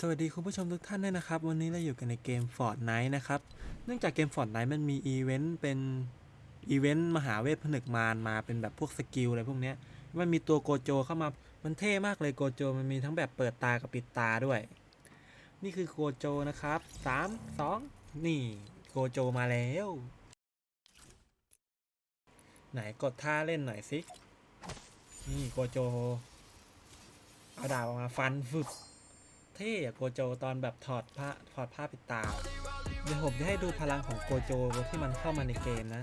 สวัสดีคุณผู้ชมทุกท่านด้วยนะครับ วันนี้เราอยู่กันในเกม Fortnite นะครับ เนื่องจากเกม Fortnite มันมีอีเวนต์เป็นอีเวนต์มหาเวทผนึกมารมาเป็นแบบพวกสกิลอะไรพวกเนี้ยมันมีตัวโกโจเข้ามา มันเท่มากเลยโกโจ มันมีทั้งแบบเปิดตากับปิดตาด้วย นี่คือโกโจนะครับสามสองนี่โกโจมาแล้ว ไหนกดท่าเล่นหน่อยสิ นี่โกโจ เอาดาบออกมาฟันฟึบ เท่อะโกโจตอนแบบถอดผ้าถอดผ้าปิดตา เดี๋ยวผมจะให้ดูพลังของโกโจที่มันเข้ามาในเกมนะ